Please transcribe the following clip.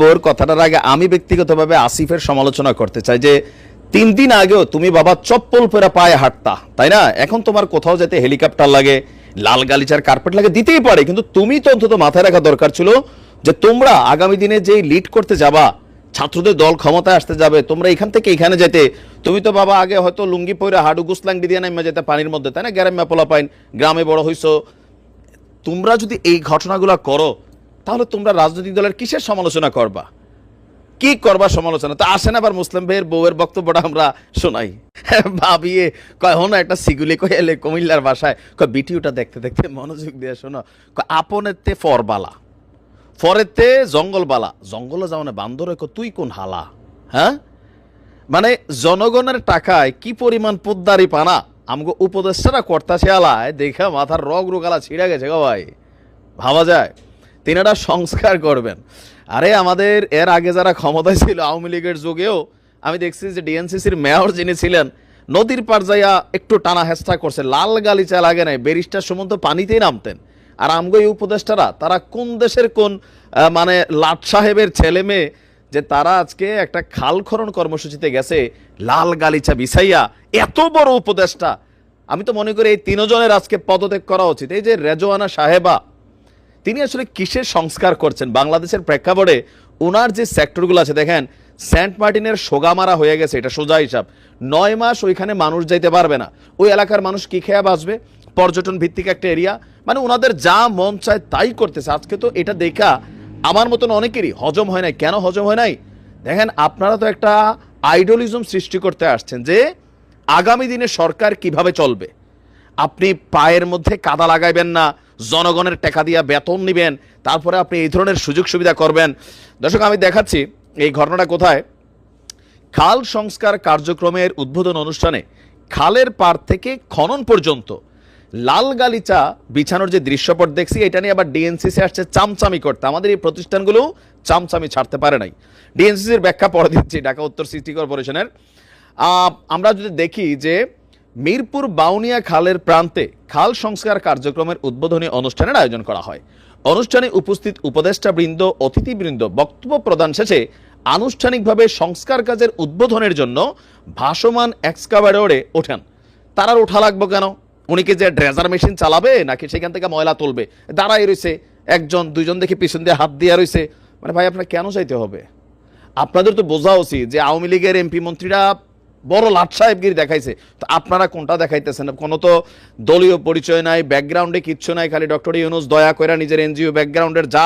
বউর কথাটার আগে আমি ব্যক্তিগতভাবে আসিফের সমালোচনা করতে চাই যে, তিন দিন আগেও তুমি বাবা চপ্পল পরে পায়ে হাঁটতা, তাই না? এখন তোমার কোথাও যেতে হেলিকপ্টার লাগে, লাল গালিচার কার্পেট লাগে, দিতেই পারে, কিন্তু তুমি তো অন্তত মাথায় রাখা দরকার ছিল যে, তোমরা আগামী দিনে যে লিড করতে যাবা, ছাত্রদের দল ক্ষমতায় আসতে যাবে, তোমরা এখান থেকে এখানে যেতে, তুমি তো বাবা আগে হয়তো লুঙ্গি পরে হাডু গুসলাঙ্গি দিয়ে নামে যেতে পানির মধ্যে, তাই না? গ্রামে পোলা পাইন গ্রামে বড় হইছো। তোমরা যদি এই ঘটনাগুলো করো তাহলে তোমরা রাজনৈতিক দলের কিসের সমালোচনা করবা? কি করবা সমালোচনা? তো আসেন আবার মুসলিম ভাইয়ের বউয়ের বক্তব্যটা আমরা শোনাই। ভাবিয়ে কয় হন একটা সিগুলি কয় এলে কুমিল্লার বাসায়। কয় বিটিউটা দেখতে দেখতে মনোযোগ দিয়ে শোনো। কয়, আপনেতে ফরবালা। ফরেতে জঙ্গলবালা। জঙ্গলে যাও না বান্দর কয়, তুই কোন হালা? হ্যাঁ? মানে জনগণের টাকায় কি পরিমাণ পোদ্দারি পানা? আমগো উপদেষ্টারা কর্তাছে আলায় দেখে মাথার রগ রোগালা ছিঁড়ে গেছে গো ভাই। ভাবা যায়? তিনারা সংস্কার করবেন। আরে আমাদের এর আগে যারা ক্ষমতায় ছিল আওয়ামী লীগের যুগেও, আমি দেখছি যে ডিএনসিসির মেয়র যিনি ছিলেন, নদীর পার যাইয়া একটু টানা হেস্তা করছে, লাল গালিচা লাগে নাই, ব্যারিস্টার সমন্ত পানিতেই নামতেন। আর আমগো উপদেষ্টারা, তারা কোন দেশের কোন মানে লাট সাহেবের ছেলে মেয়ে, যে তারা আজকে একটা খাল খনন কর্মসূচিতে গেছে, লাল গালিচা বিছাইয়া, এত বড় উপদেষ্টা। আমি তো মনে করি এই তিনজনের আজকে পদত্যাগ করা উচিত। এই যে রেজওয়ানা সাহেবা তিনি আসলে কিসের সংস্কার করছেন? বাংলাদেশের প্রেক্ষাপটে ওনার যে সেক্টরগুলো আছে, দেখেন, সেন্ট মার্টিনের সোগামারা হয়ে গেছে, এটা সোজা হিসাব। নয় মাস ওইখানে মানুষ যাইতে পারবে না। ওই এলাকার মানুষ কি খেয়া বাঁচবে? পর্যটন ভিত্তিক একটা এরিয়া। মানে ওনাদের যা মন চায় তাই করতেছে। আজকে তো এটা দেখা আমার মতন অনেকেরই হজম হয় নাই। কেন হজম হয় নাই? দেখেন, আপনারা তো একটা আইডলিজম সৃষ্টি করতে আসছেন যে আগামী দিনে সরকার কীভাবে চলবে। আপনি পায়ের মধ্যে কাদা লাগাইবেন না জনগণের টাকা দিয়া বেতন নিবেন, তারপরে আপনি এই ধরনের সুযোগ সুবিধা করবেন। দর্শক, আমি দেখাচ্ছি এই ঘটনাটা কোথায়। খাল সংস্কার কার্যক্রমের উদ্বোধন অনুষ্ঠানে খালের পার থেকে খনন পর্যন্ত লাল গালিচা বিছানোর যে দৃশ্যপট দেখছি, এটা নিয়ে আবার ডিএনসিসি আসছে চামচামি করতে। আমাদের এই প্রতিষ্ঠানগুলো চামচামি ছাড়তে পারে নাই। ডিএনসিসির ব্যাখ্যা পরে দিচ্ছি, ঢাকা উত্তর সিটি কর্পোরেশনের। আমরা যদি দেখি যে মিরপুর বাউনিয়া খালের প্রান্তে খাল সংস্কার কার্যক্রমের উদ্বোধনী অনুষ্ঠানের আয়োজন করা হয়। অনুষ্ঠানে উপস্থিত উপদেষ্টাবৃন্দ, অতিথিবৃন্দ বক্তব্য প্রদান শেষে আনুষ্ঠানিকভাবে সংস্কার কাজের উদ্বোধনের জন্য ভাসমান এক্সকাভাডোরে ওঠেন। তার আর ওঠা লাগবে কেন? উনি কি যে ড্রেজার মেশিন চালাবে নাকি সেখান থেকে ময়লা তুলবে? দাঁড়াই রয়েছে একজন, দুইজন দেখে পিছন দিয়ে হাত দিয়ে রয়েছে মানে ভাই, আপনার কেন চাইতে হবে? আপনাদের তো বোঝা উচিত যে আওয়ামী লীগের এমপি মন্ত্রীরা বড় লাট সাহেবগিরি দেখাইছে। তো আপনারা কোনটা দেখাইতেছেন? কোনো তো দলীয় পরিচয় নাই ব্যাকগ্রাউন্ডে কিচ্ছু নাই, খালি ডক্টর ইউনুস দয়া করে নিজের এনজিও ব্যাকগ্রাউন্ডের যা